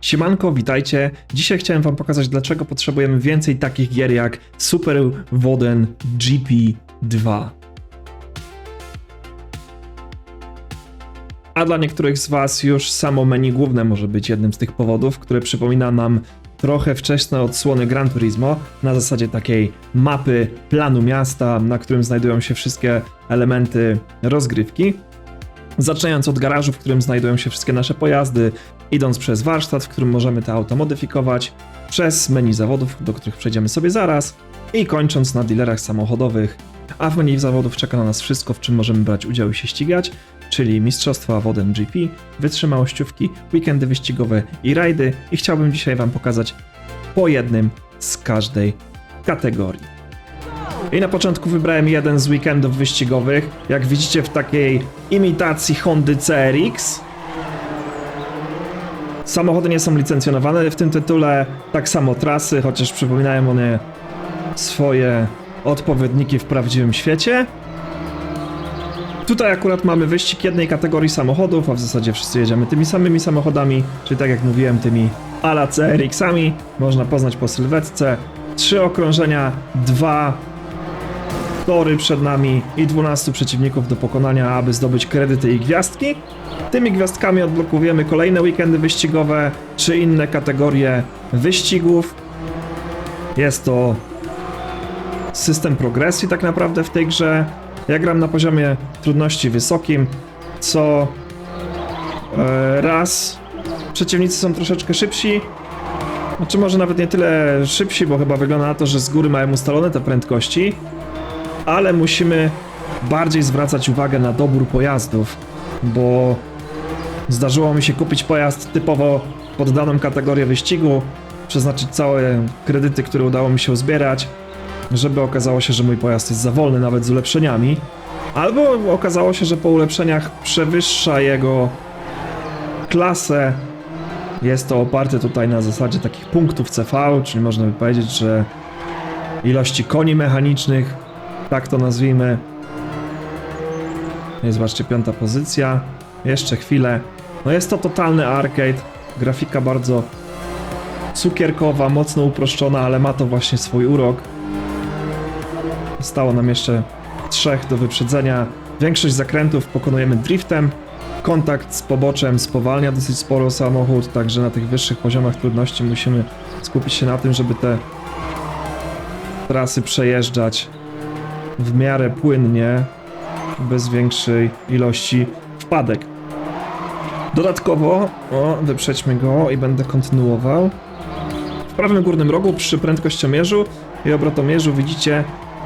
Siemanko, witajcie. Dzisiaj chciałem wam pokazać, dlaczego potrzebujemy więcej takich gier jak Super Woden GP2. A dla niektórych z was już samo menu główne może być jednym z tych powodów, które przypomina nam trochę wczesne odsłony Gran Turismo na zasadzie takiej mapy planu miasta, na którym znajdują się wszystkie elementy rozgrywki. Zaczynając od garażu, w którym znajdują się wszystkie nasze pojazdy, idąc przez warsztat, w którym możemy te auto modyfikować, przez menu zawodów, do których przejdziemy sobie zaraz, i kończąc na dealerach samochodowych. A w menu zawodów czeka na nas wszystko, w czym możemy brać udział i się ścigać, czyli mistrzostwa wodem GP, wytrzymałościówki, weekendy wyścigowe i rajdy. I chciałbym dzisiaj Wam pokazać po jednym z każdej kategorii. I na początku wybrałem jeden z weekendów wyścigowych, jak widzicie w takiej imitacji Hondy CRX. Samochody nie są licencjonowane w tym tytule, tak samo trasy, chociaż przypominają one swoje odpowiedniki w prawdziwym świecie. Tutaj akurat mamy wyścig jednej kategorii samochodów, a w zasadzie wszyscy jedziemy tymi samymi samochodami, czyli tak jak mówiłem, tymi ala CRX-ami. Można poznać po sylwetce. Trzy okrążenia, dwa tory przed nami i 12 przeciwników do pokonania, aby zdobyć kredyty i gwiazdki. Tymi gwiazdkami odblokujemy kolejne weekendy wyścigowe czy inne kategorie wyścigów. Jest to system progresji tak naprawdę w tej grze. Ja gram na poziomie trudności wysokim, co e, raz przeciwnicy są troszeczkę szybsi, znaczy może nawet nie tyle szybsi, bo chyba wygląda na to, że z góry mają ustalone te prędkości, ale musimy bardziej zwracać uwagę na dobór pojazdów, bo zdarzyło mi się kupić pojazd typowo pod daną kategorię wyścigu, przeznaczyć całe kredyty, które udało mi się uzbierać, żeby okazało się, że mój pojazd jest za wolny nawet z ulepszeniami, albo okazało się, że po ulepszeniach przewyższa jego klasę. Jest to oparte tutaj na zasadzie takich punktów CV, czyli można by powiedzieć, że ilości koni mechanicznych, tak to nazwijmy. Jest zobaczcie piąta pozycja. Jeszcze chwilę. No jest to totalny arcade. Grafika bardzo cukierkowa, mocno uproszczona, ale ma to właśnie swój urok. Zostało nam jeszcze trzech do wyprzedzenia. Większość zakrętów pokonujemy driftem. Kontakt z poboczem spowalnia dosyć sporo samochód, także na tych wyższych poziomach trudności musimy skupić się na tym, żeby te trasy przejeżdżać w miarę płynnie, bez większej ilości wpadek. Dodatkowo, o, wyprzedźmy go i będę kontynuował. W prawym górnym rogu przy prędkościomierzu i obrotomierzu widzicie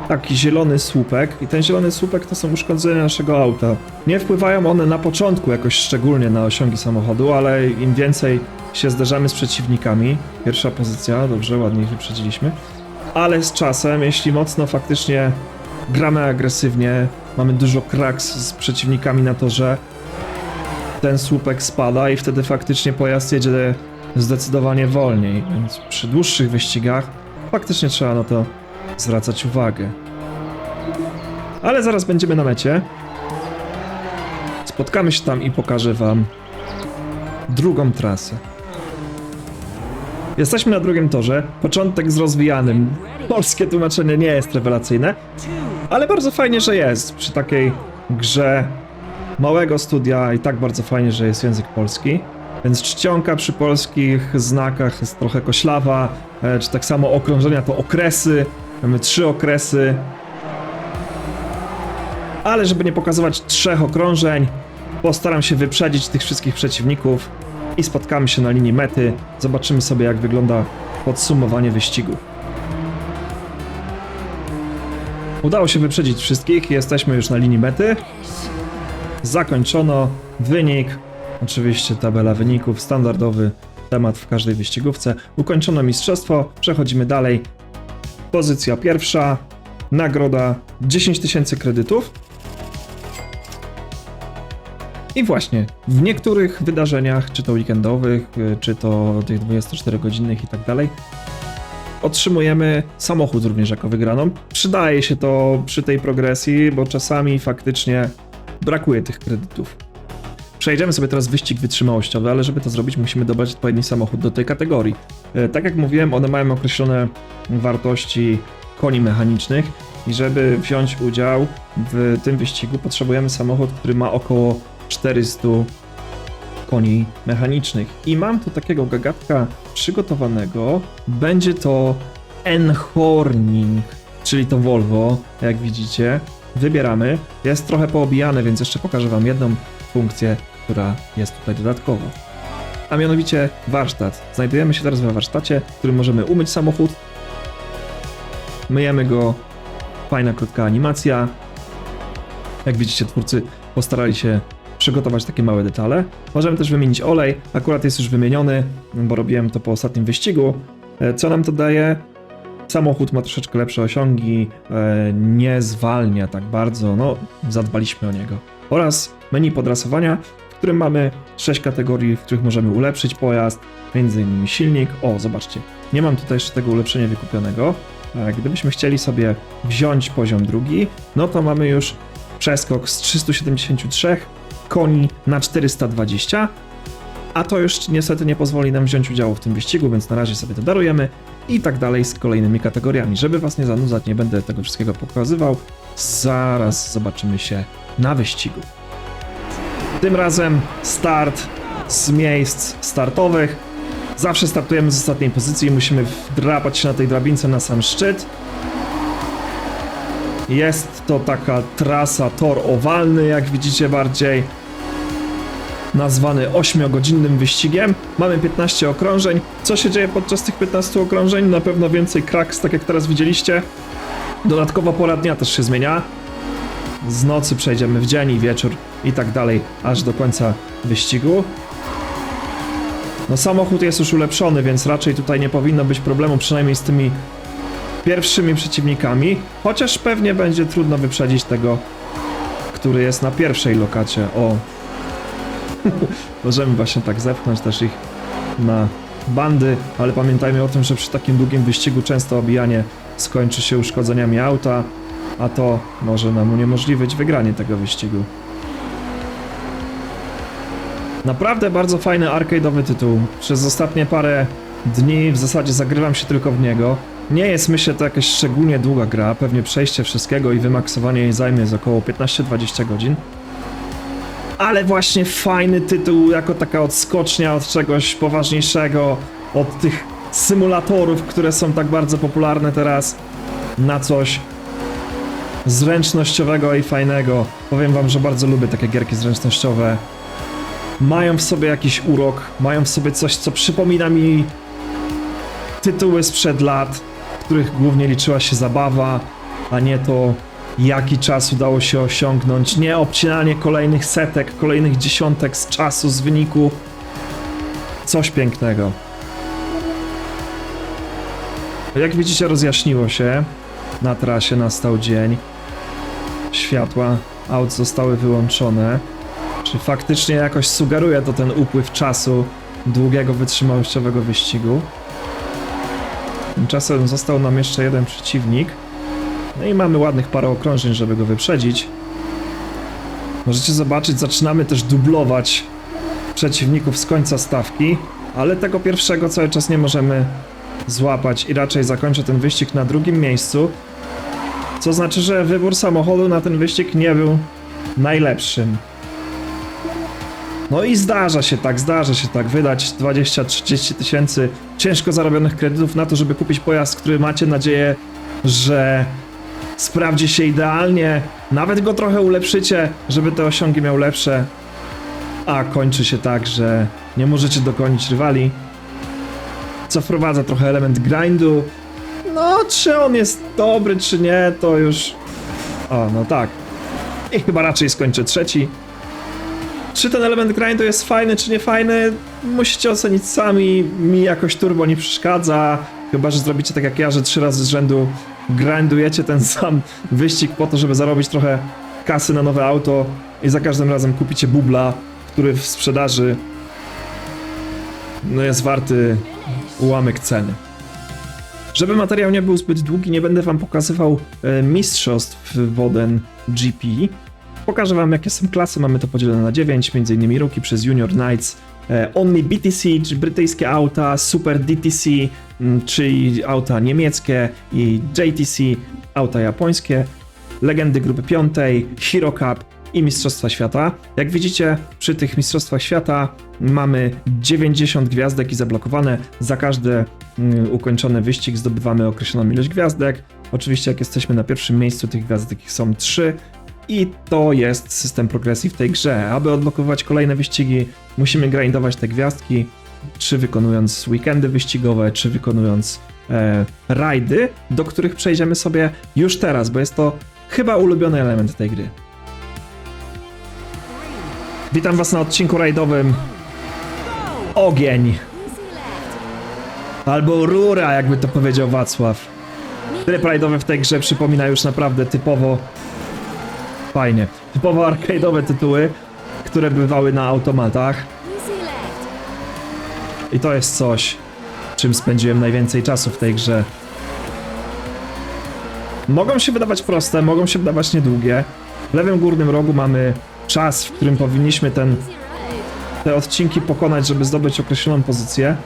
taki zielony słupek i ten zielony słupek to są uszkodzenia naszego auta. Nie wpływają one na początku jakoś szczególnie na osiągi samochodu, ale im więcej się zderzamy z przeciwnikami, pierwsza pozycja, dobrze, ładnie ich wyprzedziliśmy, ale z czasem, jeśli mocno faktycznie gramy agresywnie, mamy dużo kraks z przeciwnikami na torze, ten słupek spada i wtedy faktycznie pojazd jedzie zdecydowanie wolniej, więc przy dłuższych wyścigach faktycznie trzeba na to zwracać uwagę. Ale zaraz będziemy na mecie. Spotkamy się tam i pokażę wam drugą trasę. Jesteśmy na drugim torze. Początek z rozwijanym. Polskie tłumaczenie nie jest rewelacyjne, ale bardzo fajnie, że jest przy takiej grze małego studia i tak bardzo fajnie, że jest język polski. Więc czcionka przy polskich znakach jest trochę koślawa, e, czy tak samo okrążenia to okresy. Mamy trzy okresy. Ale żeby nie pokazywać trzech okrążeń, postaram się wyprzedzić tych wszystkich przeciwników i spotkamy się na linii mety. Zobaczymy sobie, jak wygląda podsumowanie wyścigu. Udało się wyprzedzić wszystkich, jesteśmy już na linii mety. Zakończono wynik, oczywiście tabela wyników, standardowy temat w każdej wyścigówce. Ukończono mistrzostwo, przechodzimy dalej. Pozycja pierwsza, nagroda 10 tysięcy kredytów. I właśnie, w niektórych wydarzeniach, czy to weekendowych, czy to tych 24-godzinnych i tak dalej, otrzymujemy samochód również jako wygraną. Przydaje się to przy tej progresji, bo czasami faktycznie brakuje tych kredytów. Przejdziemy sobie teraz wyścig wytrzymałościowy, ale żeby to zrobić, musimy dobrać odpowiedni samochód do tej kategorii. E, Tak jak mówiłem, one mają określone wartości koni mechanicznych i żeby wziąć udział w tym wyścigu, potrzebujemy samochód, który ma około 400 koni mechanicznych. I mam tu takiego gagatka przygotowanego. Będzie to Enhorning, czyli to Volvo, jak widzicie. Wybieramy. Jest trochę poobijany, więc jeszcze pokażę Wam jedną funkcję, która jest tutaj dodatkowo. A mianowicie warsztat. Znajdujemy się teraz we warsztacie, w którym możemy umyć samochód. Myjemy go. Fajna, krótka animacja. Jak widzicie, twórcy postarali się przygotować takie małe detale. Możemy też wymienić olej. Akurat jest już wymieniony, bo robiłem to po ostatnim wyścigu. E, Co nam to daje? Samochód ma troszeczkę lepsze osiągi, e, nie zwalnia tak bardzo, no zadbaliśmy o niego. Oraz menu podrasowania, w którym mamy 6 kategorii, w których możemy ulepszyć pojazd, m.in. silnik. O, zobaczcie, nie mam tutaj jeszcze tego ulepszenia wykupionego. E, Gdybyśmy chcieli sobie wziąć poziom drugi, no to mamy już przeskok z 373 koni na 420, a to już niestety nie pozwoli nam wziąć udziału w tym wyścigu, więc na razie sobie to darujemy i tak dalej z kolejnymi kategoriami. Żeby was nie zanudzać, nie będę tego wszystkiego pokazywał. Zaraz zobaczymy się na wyścigu. Tym razem start z miejsc startowych. Zawsze startujemy z ostatniej pozycji, musimy wdrapać się na tej drabince na sam szczyt. Jest to taka trasa tor owalny, jak widzicie bardziej. Nazwany 8-godzinnym wyścigiem. Mamy 15 okrążeń. Co się dzieje podczas tych 15 okrążeń? Na pewno więcej kraks, tak jak teraz widzieliście. Dodatkowo pora dnia też się zmienia. Z nocy przejdziemy w dzień i wieczór i tak dalej, aż do końca wyścigu. No samochód jest już ulepszony, więc raczej tutaj nie powinno być problemu, przynajmniej z tymi pierwszymi przeciwnikami, chociaż pewnie będzie trudno wyprzedzić tego, który jest na pierwszej lokacie. O, możemy właśnie tak zepchnąć też ich na bandy, ale pamiętajmy o tym, że przy takim długim wyścigu często obijanie skończy się uszkodzeniami auta, a to może nam uniemożliwić wygranie tego wyścigu. Naprawdę bardzo fajny arcade'owy tytuł. Przez ostatnie parę dni w zasadzie zagrywam się tylko w niego. Nie jest myślę to jakaś szczególnie długa gra, pewnie przejście wszystkiego i wymaksowanie jej zajmie z około 15-20 godzin. Ale właśnie fajny tytuł, jako taka odskocznia od czegoś poważniejszego, od tych symulatorów, które są tak bardzo popularne teraz, na coś zręcznościowego i fajnego. Powiem wam, że bardzo lubię takie gierki zręcznościowe. Mają w sobie jakiś urok, mają w sobie coś, co przypomina mi tytuły sprzed lat, w których głównie liczyła się zabawa, a nie to, jaki czas udało się osiągnąć, nie obcinanie kolejnych setek, kolejnych dziesiątek z czasu, z wyniku. Coś pięknego. Jak widzicie, rozjaśniło się. Na trasie nastał dzień. Światła aut zostały wyłączone. Czy faktycznie jakoś sugeruje to ten upływ czasu długiego, wytrzymałościowego wyścigu? Tymczasem został nam jeszcze jeden przeciwnik. No i mamy ładnych parę okrążeń, żeby go wyprzedzić. Możecie zobaczyć, zaczynamy też dublować przeciwników z końca stawki, ale tego pierwszego cały czas nie możemy złapać i raczej zakończę ten wyścig na drugim miejscu. Co znaczy, że wybór samochodu na ten wyścig nie był najlepszym. No i zdarza się tak, zdarza się tak, wydać 20-30 tysięcy ciężko zarobionych kredytów na to, żeby kupić pojazd, który macie nadzieję, że sprawdzi się idealnie, nawet go trochę ulepszycie, żeby te osiągi miał lepsze, a kończy się tak, że nie możecie dogonić rywali, co wprowadza trochę element grindu. No, czy on jest dobry, czy nie, to już... O, no tak. I chyba raczej skończę trzeci. Czy ten element grindu jest fajny, czy nie fajny, musicie ocenić sami. Mi jakoś turbo nie przeszkadza. Chyba, że zrobicie tak jak ja, że trzy razy z rzędu grindujecie ten sam wyścig po to, żeby zarobić trochę kasy na nowe auto i za każdym razem kupicie bubla, który w sprzedaży no jest warty ułamek ceny. Żeby materiał nie był zbyt długi, nie będę wam pokazywał e, mistrzostw Woden GP, Pokażę wam jakie są klasy, mamy to podzielone na 9, m.in. Rookie przez Junior Knights, Only BTC, czyli brytyjskie auta, Super DTC, mm, czyli auta niemieckie i JTC, auta japońskie, legendy grupy piątej, Hero Cup i Mistrzostwa Świata. Jak widzicie, przy tych Mistrzostwach Świata mamy 90 gwiazdek i zablokowane. Za każdy mm, ukończony wyścig zdobywamy określoną ilość gwiazdek. Oczywiście, jak jesteśmy na pierwszym miejscu, tych gwiazdek są 3. I to jest system progresji w tej grze. Aby odblokować kolejne wyścigi, musimy grindować te gwiazdki, czy wykonując weekendy wyścigowe, czy wykonując e, rajdy, do których przejdziemy sobie już teraz, bo jest to chyba ulubiony element tej gry. Witam Was na odcinku rajdowym Ogień albo Rura, jakby to powiedział Wacław. Tryb rajdowy w tej grze przypomina już naprawdę typowo fajnie. Typowo arcade'owe tytuły, które bywały na automatach. I to jest coś, czym spędziłem najwięcej czasu w tej grze. Mogą się wydawać proste, mogą się wydawać niedługie. W lewym górnym rogu mamy czas, w którym powinniśmy ten, te odcinki pokonać, żeby zdobyć określoną pozycję.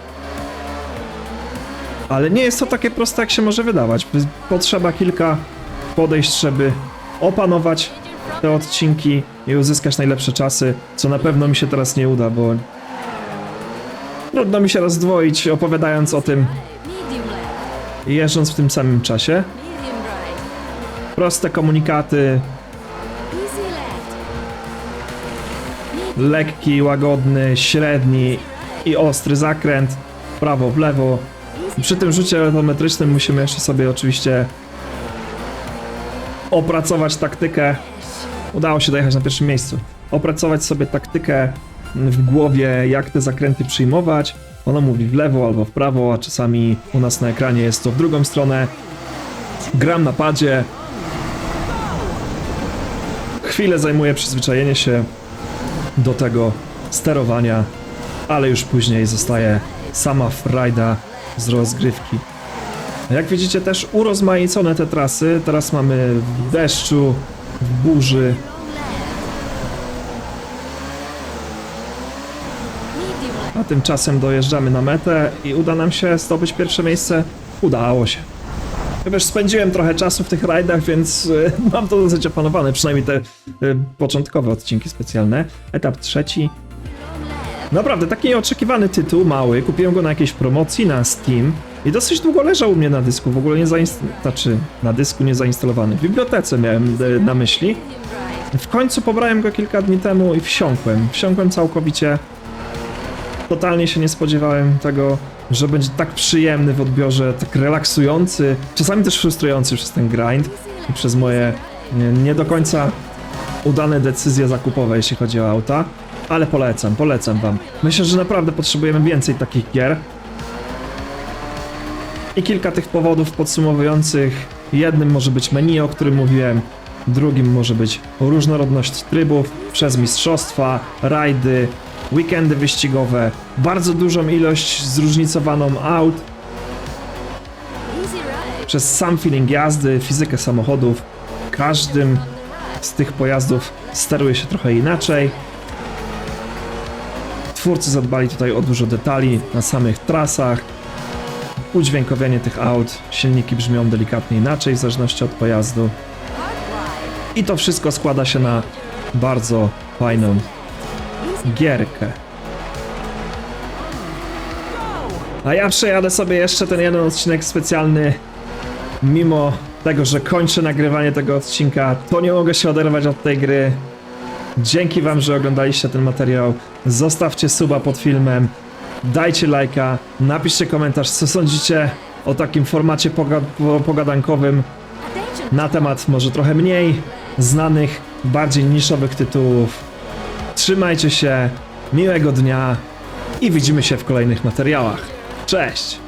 Ale nie jest to takie proste, jak się może wydawać. Potrzeba kilka podejść, żeby opanować te odcinki i uzyskać najlepsze czasy, co na pewno mi się teraz nie uda, bo trudno mi się rozdwoić opowiadając o tym i jeżdżąc w tym samym czasie. Proste komunikaty, lekki, łagodny, średni i ostry zakręt, w prawo, w lewo. Przy tym rzucie ergometrycznym musimy jeszcze sobie oczywiście opracować taktykę. Udało się dojechać na pierwszym miejscu. Opracować sobie taktykę w głowie, jak te zakręty przyjmować. Ona mówi w lewo albo w prawo, a czasami u nas na ekranie jest to w drugą stronę. Gram na padzie. Chwilę zajmuje przyzwyczajenie się do tego sterowania, ale już później zostaje sama frajda z rozgrywki. Jak widzicie też urozmaicone te trasy. Teraz mamy w deszczu, w burzy. A tymczasem dojeżdżamy na metę i uda nam się zdobyć pierwsze miejsce. Udało się. Ja Wiesz, spędziłem trochę czasu w tych rajdach, więc y, mam to dosyć opanowane, przynajmniej te y, początkowe odcinki specjalne. Etap trzeci. Naprawdę, taki nieoczekiwany tytuł, mały. Kupiłem go na jakiejś promocji na Steam i dosyć długo leżał u mnie na dysku, w ogóle nie zainstalowany, znaczy na dysku nie zainstalowany. W bibliotece miałem na myśli. W końcu pobrałem go kilka dni temu i wsiąkłem. Wsiąkłem całkowicie. Totalnie się nie spodziewałem tego, że będzie tak przyjemny w odbiorze, tak relaksujący, czasami też frustrujący przez ten grind i przez moje nie do końca udane decyzje zakupowe, jeśli chodzi o auta. Ale polecam, polecam wam. Myślę, że naprawdę potrzebujemy więcej takich gier. I kilka tych powodów podsumowujących. Jednym może być menu, o którym mówiłem. Drugim może być różnorodność trybów przez mistrzostwa, rajdy, weekendy wyścigowe, bardzo dużą ilość zróżnicowaną aut, przez sam feeling jazdy, fizykę samochodów. Każdym z tych pojazdów steruje się trochę inaczej. Twórcy zadbali tutaj o dużo detali na samych trasach. Udźwiękowienie tych aut, silniki brzmią delikatnie inaczej w zależności od pojazdu. I to wszystko składa się na bardzo fajną gierkę. A ja przejadę sobie jeszcze ten jeden odcinek specjalny. Mimo tego, że kończę nagrywanie tego odcinka, to nie mogę się oderwać od tej gry. Dzięki wam, że oglądaliście ten materiał. Zostawcie suba pod filmem. Dajcie lajka, napiszcie komentarz, co sądzicie o takim formacie poga po- pogadankowym na temat może trochę mniej znanych, bardziej niszowych tytułów. Trzymajcie się, miłego dnia i widzimy się w kolejnych materiałach. Cześć!